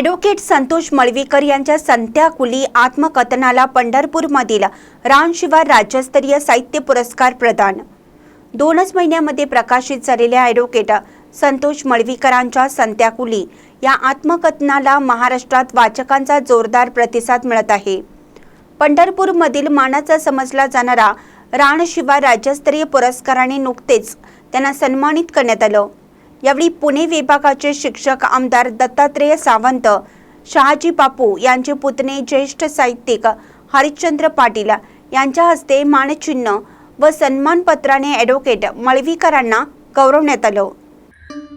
Advocate Santosh Malvikar यांच्या संत्याकुली आत्मकथनाला पंढरपूरमधील रानशिवार राज्यस्तरीय साहित्य पुरस्कार प्रदान. दोनच महिन्यामध्ये प्रकाशित झालेल्या ॲडव्होकेट संतोष मळवीकरांच्या संत्याकुली या आत्मकथनाला महाराष्ट्रात वाचकांचा जोरदार प्रतिसाद मिळत आहे. पंढरपूरमधील मानाचा समजला जाणारा रानशिवार राज्यस्तरीय पुरस्काराने नुकतेच त्यांना सन्मानित करण्यात आलं. यावेळी पुणे विभागाचे शिक्षक आमदार दत्तात्रेय सावंत शहाजी बापू यांचे पुतणे ज्येष्ठ साहित्यिक हरिश्चंद्र पाटील यांच्या हस्ते मानचिन्ह व सन्मानपत्राने ॲडव्होकेट मळवीकरांना गौरवण्यात आलं.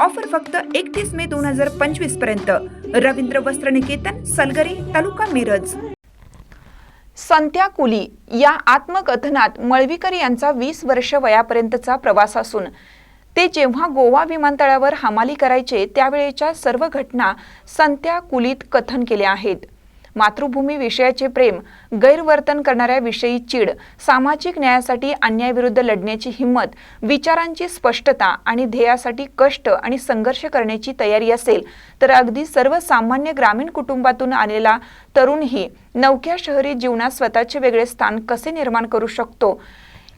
ऑफर फक्त एकतीस मे दोन हजार पंचवीसपर्यंत. रवींद्र वस्त्र निकेतन सलगरे तालुका मिरज. संत्या कुली या आत्मकथनात मळवीकर यांचा वीस वर्ष वयापर्यंतचा प्रवास असून ते जेव्हा गोवा विमानतळावर हमाली करायचे त्यावेळेच्या सर्व घटना संत्या कुलीत कथन केल्या आहेत. मातृभूमी विषयाचे प्रेम गैरवर्तन करणाऱ्या विषयी चीड सामाजिक न्यायासाठी अन्यायाविरुद्ध लढण्याची हिंमत विचारांची स्पष्टता आणि ध्येयासाठी कष्ट आणि संघर्ष करण्याची तयारी असेल तर अगदी सर्वसामान्य ग्रामीण कुटुंबातून आलेला तरुणही नवख्या शहरी जीवनात स्वतःचे वेगळे स्थान कसे निर्माण करू शकतो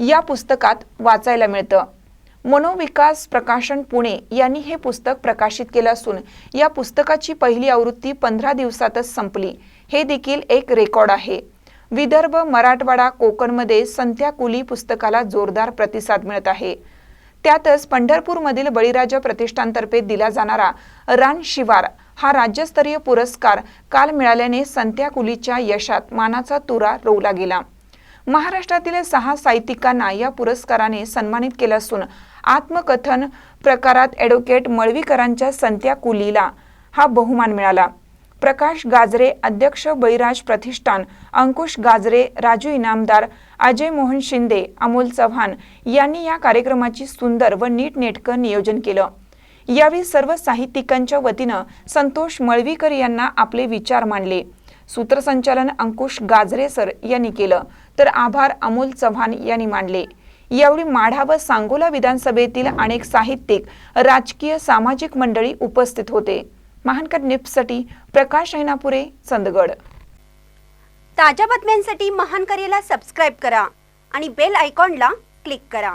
या पुस्तकात वाचायला मिळतं. मनोविकास प्रकाशन पुणे यांनी हे पुस्तक प्रकाशित केलं असून या पुस्तकाची पहिली आवृत्ती पंधरा दिवसातच संपली. हे देखील एक रेकॉर्ड आहे. विदर्भ मराठवाडा कोकणमध्ये संत्या कुली पुस्तकाला जोरदार प्रतिसाद मिळत आहे. त्यातच पंढरपूरमधील बळीराजा प्रतिष्ठानतर्फे दिला जाणारा रान शिवार हा राज्यस्तरीय पुरस्कार काल मिळाल्याने संत्या कुलीच्या यशात मानाचा तुरा रोवला गेला. महाराष्ट्रातील सहा साहित्यिकांना या पुरस्काराने सन्मानित केलं असून आत्मकथन प्रकारात ॲडव्होकेट मळवीकरांच्या संत्या कुलीला हा बहुमान मिळाला. प्रकाश गाजरे अध्यक्ष बळीराज प्रतिष्ठान अंकुश गाजरे राजू इनामदार अजय मोहन शिंदे अमोल चव्हाण यांनी या कार्यक्रमाची सुंदर व नीटनेटकं नियोजन केलं. यावेळी सर्व साहित्यिकांच्या वतीनं संतोष मळवीकर यांना आपले विचार मांडले. सूत्रसंचालन अंकुश गाजरे सर यांनी केलं. तर आभार अमोल चव्हाण यांनी मांडले. यावेळी माढा व सांगोला विधानसभेतील अनेक साहित्यिक राजकीय सामाजिक मंडळी उपस्थित होते. महानकर निप्ससाठी प्रकाश ऐनापुरे चंदगड. ताज्या बातम्यांसाठी महानकरेला सबस्क्राईब करा आणि बेल आयकॉनला क्लिक करा.